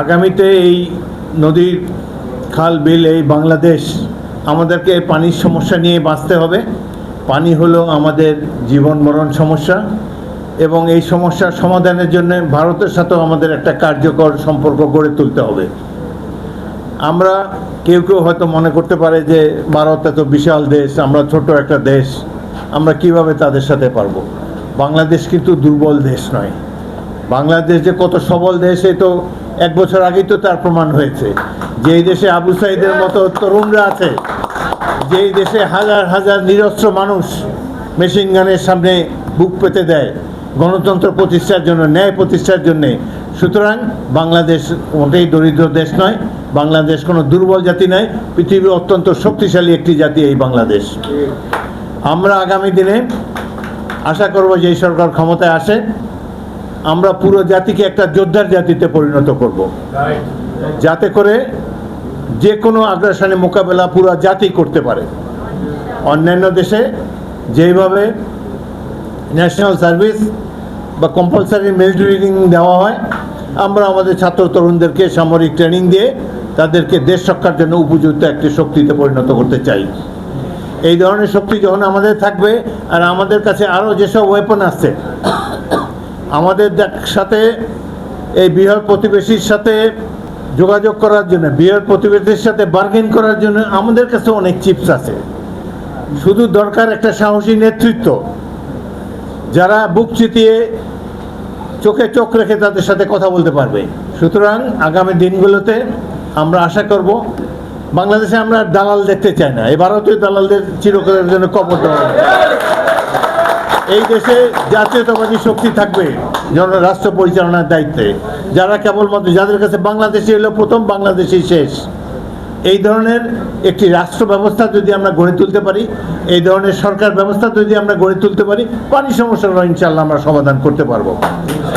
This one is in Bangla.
আগামীতে এই নদীর খাল, বিল এই বাংলাদেশ, আমাদেরকে পানির সমস্যা নিয়ে বাঁচতে হবে। পানি হলো আমাদের জীবন মরণ সমস্যা এবং এই সমস্যার সমাধানের জন্য ভারতের সাথেও আমাদের একটা কার্যকর সম্পর্ক গড়ে তুলতে হবে। আমরা কেউ কেউ হয়তো মনে করতে পারে যে ভারত এত বিশাল দেশ, আমরা ছোট একটা দেশ, আমরা কীভাবে তাদের সাথে পারব? বাংলাদেশ কিন্তু দুর্বল দেশ নয়। বাংলাদেশ যে কত সবল দেশ তো এক বছর আগেই তো তার প্রমাণ হয়েছে। যেই দেশে আবু সাইদের মতো তরুণরা আছে, যেই দেশে হাজার হাজার নিরস্ত্র মানুষ মেশিন গানের সামনে বুক পেতে দেয়, গণতন্ত্র প্রতিষ্ঠার জন্য, ন্যায় প্রতিষ্ঠার জন্যে। সুতরাং বাংলাদেশ মোটেই দরিদ্র দেশ নয়, বাংলাদেশ কোনো দুর্বল জাতি নয় পৃথিবীর অত্যন্ত শক্তিশালী একটি জাতি এই বাংলাদেশ। আমরা আগামী দিনে আশা করব যে এই সরকার ক্ষমতায় আসে। আমরা পুরো জাতিকে একটা যোদ্ধার জাতিতে পরিণত করব। যাতে করে যে কোনো আগ্রাসনে মোকাবেলা পুরো জাতি করতে পারে। অন্যান্য দেশে যেইভাবে ন্যাশনাল সার্ভিস বা কম্পালসারি মিলিটারি ট্রেনিং দেওয়া হয় আমরা আমাদের ছাত্র তরুণদেরকে সামরিক ট্রেনিং দিয়ে তাদেরকে দেশ রক্ষার জন্য উপযুক্ত একটি শক্তিতে পরিণত করতে চাই। এই ধরনের শক্তি যখন আমাদের থাকবে আর আমাদের কাছে আরও যেসব ওয়েপন আছে আমাদের সাথে এই বৃহৎ প্রতিবেশীর সাথে যোগাযোগ করার জন্য বৃহৎ প্রতিবেশীর সাথে বার্গেন করার জন্য আমাদের কাছে অনেক চিপস আছে শুধু দরকার একটা সাহসী নেতৃত্ব, যারা বুক চিতিয়ে চোখে চোখ রেখে তাদের সাথে কথা বলতে পারবে সুতরাং আগামী দিনগুলোতে আমরা আশা করব, বাংলাদেশে আমরা দালাল দেখতে চাই না এই ভারতীয় দালালদের চিরকালের জন্য কবর দেওয়া। এই দেশে জাতীয়তাবাদী শক্তি থাকবে জন রাষ্ট্র পরিচালনার দায়িত্বে। যারা কেবলমাত্র যাদের কাছে বাংলাদেশে হলো প্রথম বাংলাদেশি শেষ। এই ধরনের একটি রাষ্ট্র ব্যবস্থা যদি আমরা গড়ে তুলতে পারি, এই ধরনের সরকার ব্যবস্থা যদি আমরা গড়ে তুলতে পারি, পানি সমস্যার ইনশাল্লাহ আমরা সমাধান করতে পারব।